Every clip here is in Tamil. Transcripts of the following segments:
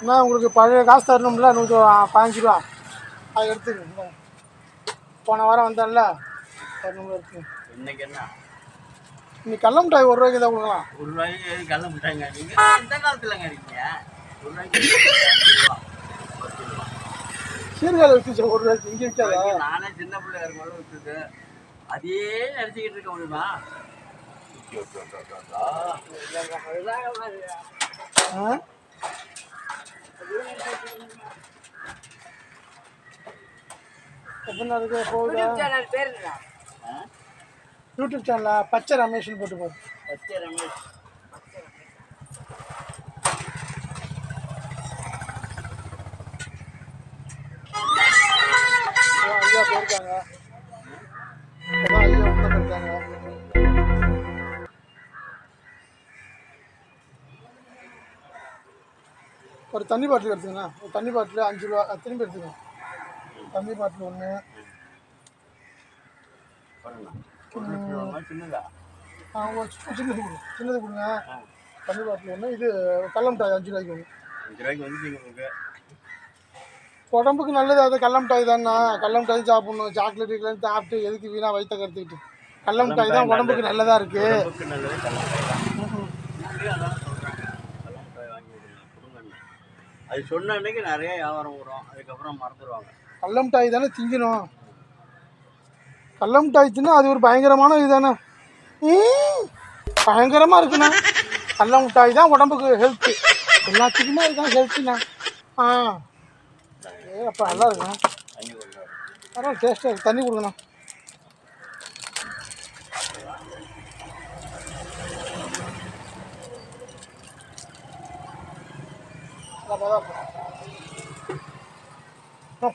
அண்ணா உங்களுக்கு பழைய காசு தரணும்ல நூற்றி பதினஞ்சு ரூபா. அது எடுத்துக்கங்க. போன வாரம் வந்தேன்ல தரணும்ல இருக்கு. இன்னைக்கு என்ன? இன்னைக்கு கடல மிட்டாய் ஒரு ரூபாய்க்கு தான் கொடுக்கலாம். ஒரு ரூபாய்க்கு கல்ல முட்டாங்க நீங்க இந்த காலத்துலங்க இருக்கீங்க ஒரு ரூபாய்க்கு. சீர்காழி வித்துச்சு ஒரு ரூபாய்க்கு? இங்கே விற்காதா நானே சின்ன பிள்ளையா விட்டுட்டு அதே நினைச்சுக்கிட்டு இருக்க முடியுமா? எத்தனை நாளைக்கு போகுதா? யூடியூப் சேனலில் பச்சை ரமேஷ்னு போட்டு போ. பச்சை ரமேஷ். ஐயா போயிருக்காங்க. ஐயா போயிருக்காங்க. ஒரு தண்ணி பாட்டில் எடுத்துக்கண்ணா. ஒரு தண்ணி பாட்டில் அஞ்சு ரூபா திரும்பி எடுத்துக்கோங்க. தண்ணி பாட்டில் ஒன்று சின்னதா கொடுங்க சின்னது கொடுங்க. தண்ணி பாட்டில் ஒன்று இது கடல மிட்டாய் அஞ்சு ரூபாய்க்கு ஒன்று அஞ்சு ரூபாய்க்கு வந்துட்டீங்க உங்களுக்கு. உடம்புக்கு நல்லது அது கடல மிட்டாய் தானே கடல மிட்டாய் சாப்பிடணும். சாக்லேட் கீக்லேட் சாப்பிட்டு எதுக்கு வீணாக வயிற்ற கருத்துக்கிட்டு? கடல மிட்டாய் தான் உடம்புக்கு நல்லதாக இருக்குது உடம்புக்கு நல்லது கடல மிட்டாய் தான் இங்கேயும் அதான் சொல்றாங்க கடல மிட்டாய் வாங்கி கொடுங்க கொடுங்கன்னு அது சொன்ன அன்னைக்கு நிறைய வியாபாரம் வரும். அதுக்கப்புறம் மறந்துடுவாங்க கள்ளம் டாய் தானே திங்கணும்? கள்ளம் டாய்ச்சுன்னா அது ஒரு பயங்கரமான இது தானே? பயங்கரமாக இருக்குண்ணா. கடல மிட்டாய் தான் உடம்புக்கு ஹெல்த்து எல்லாத்துக்குமே இருக்கான் ஹெல்த்துண்ணா ஆ. ஏ அப்போ நல்லா இருக்குண்ணா. பரவாயில்ல டேஸ்ட்டாக இருக்கு. தண்ணி கொடுங்கண்ணா.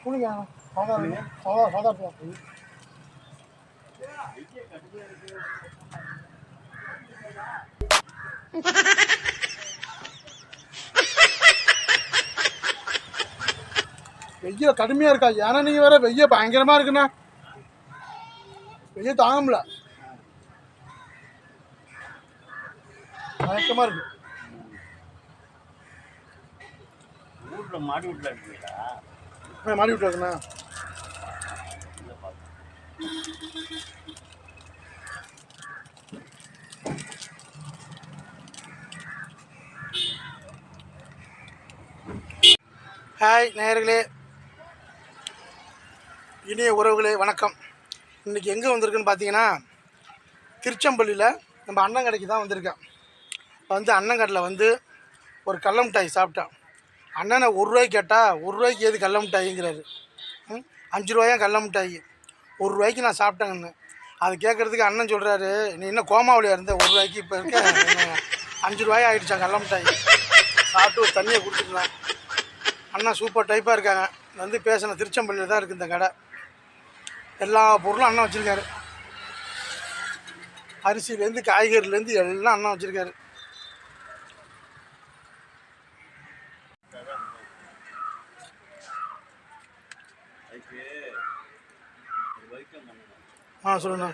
புளிங்க சாதா சாதா சாதா போ வெய்ய கடுமையாக இருக்கா? ஏன்னா நீங்கள் வேற வெய்ய பயங்கரமாக இருக்குண்ணா. வெய்ய தாங்க முடியல. மயக்கமாக இருக்கு. வீட்டில் மாடி வீட்டில் இருக்கீங்களா? ஆ, மாடி வீட்டில் இல்லை ஹாய் நேயர்களே. இனிய உறவுகளே வணக்கம். இன்றைக்கி எங்கே வந்திருக்குன்னு பார்த்தீங்கன்னா திருச்செம்பள்ளியில் நம்ம அண்ணங்கடைக்கு தான் வந்திருக்கேன். வந்து அண்ணங்கடையில் வந்து ஒரு கடல மிட்டாய் சாப்பிட்டேன். அண்ணனை ஒரு ரூபாய்க்கு கேட்டால் ஒரு ரூபாய்க்கு ஏது கடல மிட்டாய்ங்கிறாரு. அஞ்சு ரூபாயா கடல மிட்டாய்? ஒரு ரூபாய்க்கு நான் சாப்பிட்டேங்கன்னு அது கேட்குறதுக்கு அண்ணன் சொல்கிறாரு நீ இன்னும் கோமாவளியாக இருந்த? ஒரு ரூபாய்க்கு இப்போ இருக்க? அஞ்சு ரூபாய் ஆகிடுச்சான் கடல மிட்டாய்? சாப்பிட்டு ஒரு தண்ணியை குடிச்சிருந்தேன் அண்ணா சூப்பர் டைப்பாக இருக்காங்க. வந்து பேசின திருச்செம்பள்ளியில் தான் இருக்குது இந்த கடை. எல்லா பொருளும் அண்ணன் வச்சுருக்காரு. அரிசியிலேருந்து காய்கறிலேருந்து எல்லாம் அண்ணன் வச்சுருக்காரு. ஆ சொல்லுண்ணா.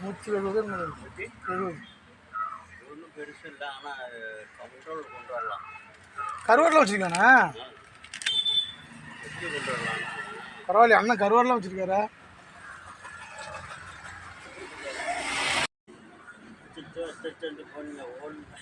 நூற்றி எழுபது எழுபது. ஒன்றும் பெருசு இல்லை ஆனால் கண்ட்ரோல் கொண்டு வரலாம். கருவாட்டில் வச்சுருக்காண்ணா கொண்டு வரலாம். பரவாயில்ல அண்ணன் கருவாடெலாம் வச்சுருக்காரா. போனீங்க ஓடுங்க.